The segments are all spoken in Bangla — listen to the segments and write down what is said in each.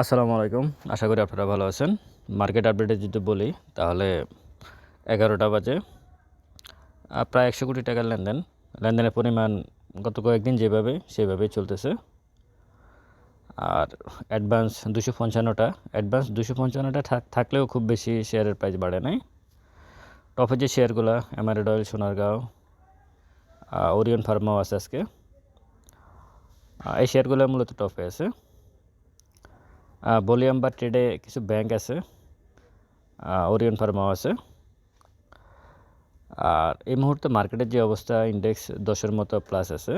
আসসালামু আলাইকুম। আশা করি আপনারা ভালো আছেন। মার্কেট আপডেটে যদি বলি, তাহলে এগারোটা বাজে। প্রায় একশো কোটি টাকার লেনদেন। লেনদেনের পরিমাণ গত কয়েকদিন যেভাবে, সেভাবেই চলতেছে। আর অ্যাডভান্স দুশো পঞ্চান্নটা অ্যাডভান্স দুশো পঞ্চান্নটা থাকলেও খুব বেশি শেয়ারের প্রাইস বাড়ে নাই। টপে যে শেয়ারগুলো এমারেড অয়েল সোনারগাঁও ওরিয়ন ফার্মাও আছে আজকে। এই শেয়ারগুলো মূলত টপে আছে। ভলিউম বা ট্রেডে কিছু ব্যাংক আছে ওরিয়ন ফার্মাও আছে। আর এই মুহূর্তে মার্কেটের যে অবস্থা ইন্ডেক্স দশের মতো প্লাস আছে।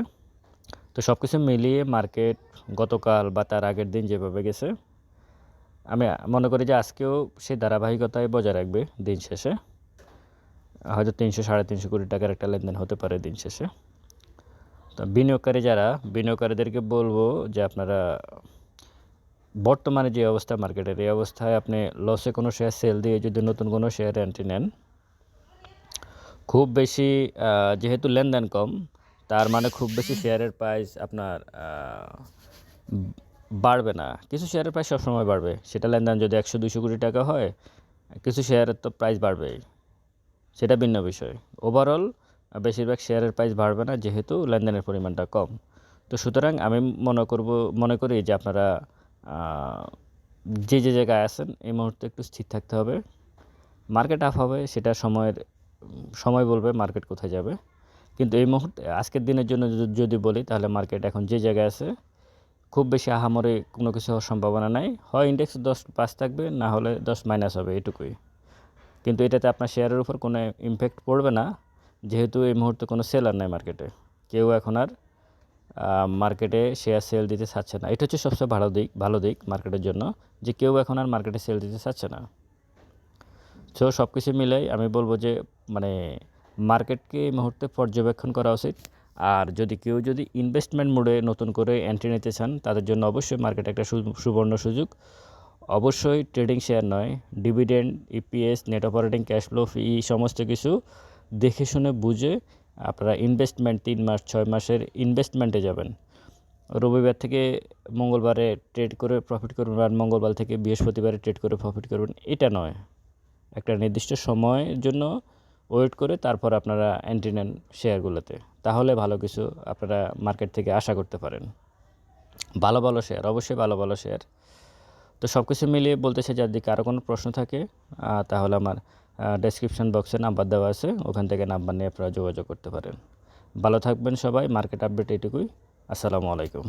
তো সব কিছু মিলিয়ে মার্কেট গতকাল বা তার আগের দিন যেভাবে গেছে, আমি মনে করি যে আজকেও সেই ধারাবাহিকতায় বজায় রাখবে দিন শেষে। হয়তো তিনশো, সাড়ে তিনশো কোটি টাকার একটা লেনদেন হতে পারে দিন শেষে। তো বিনিয়োগকারী যারা, বিনিয়োগকারীদেরকে বলব যে আপনারা বর্তমানে যে অবস্থা মার্কেটের, এই অবস্থায় আপনি লসে কোনো শেয়ার সেল দিয়ে যদি নতুন কোনো শেয়ার এন্ট্রি নেন, খুব বেশি যেহেতু লেনদেন কম, তার মানে খুব বেশি শেয়ারের প্রাইস আপনার বাড়বে না। কিছু শেয়ারের প্রাইস সবসময় বাড়বে। সেটা লেনদেন যদি একশো দুশো কোটি টাকা হয়, কিছু শেয়ারের তো প্রাইস বাড়বেই। সেটা ভিন্ন বিষয়। ওভারঅল বেশিরভাগ শেয়ারের প্রাইস বাড়বে না, যেহেতু লেনদেনের পরিমাণটা কম। তো সুতরাং আমি মনে করব, মনে করি যে আপনারা যে যে জায়গায় আছেন, এই মুহূর্তে একটু স্থির থাকতে হবে। মার্কেট আপ হবে, সেটা সময়ের, সময় বলবে মার্কেট কোথায় যাবে। কিন্তু এই মুহূর্তে, আজকের দিনের জন্য যদি- বলি, তাহলে মার্কেট এখন যে জায়গায় আছে, খুব বেশি আহামরি কোনো কিছু হওয়ার সম্ভাবনা নাই। হয় ইন্ডেক্স দশ পাঁচ থাকবে, না হলে দশ মাইনাস হবে, এটুকুই। কিন্তু এটাতে আপনার শেয়ারের উপর কোনো ইমপ্যাক্ট পড়বে না। যেহেতু এই মুহূর্তে কোনো সেলার নাই মার্কেটে কেউ এখন আর মার্কেটে শেয়ার সেল দিতে চাচ্ছে না। এটা হচ্ছে সবচেয়ে ভালো দিক ভালো দিক মার্কেটের জন্য, যে কেউ এখন আর মার্কেটে সেল দিতে চাচ্ছে না। সো সব কিছু মিলাই আমি বলব যে মানে মার্কেটকে এই মুহূর্তে পর্যবেক্ষণ করা উচিত। আর যদি কেউ যদি ইনভেস্টমেন্ট মোডে নতুন করে এন্ট্রি নিতে চান, তাদের জন্য অবশ্যই মার্কেট একটা সুবর্ণ সুযোগ। অবশ্যই ট্রেডিং শেয়ার নয় dividend EPS net operating cash flow ফি সমস্ত কিছু দেখে শুনে বুঝে আপনারা ইনভেস্টমেন্ট তিন মাস, ছয় মাসের ইনভেস্টমেন্টে যাবেন। রবিবার থেকে মঙ্গলবারে ট্রেড করে প্রফিট করবেন আর মঙ্গলবার থেকে বৃহস্পতিবারে ট্রেড করে প্রফিট করবেন, এটা নয়। একটা নির্দিষ্ট সময়ের জন্য ওয়েট করে তারপর আপনারা এন্ট্রি নেন শেয়ারগুলোতে তাহলে ভালো কিছু আপনারা মার্কেট থেকে আশা করতে পারেন। ভালো ভালো শেয়ার অবশ্যই ভালো ভালো শেয়ার তো সব কিছু মিলিয়ে বলতে চাই যদি কারও কোনো প্রশ্ন থাকে তাহলে আমার ডেসক্রিপশন বক্সে নাম্বার দেওয়া আছে, ওখান থেকে নাম্বার নিয়ে আপনারা যোগাযোগ করতে পারেন। ভালো থাকবেন সবাই মার্কেট আপডেট এটুকুই। আসসালামু আলাইকুম।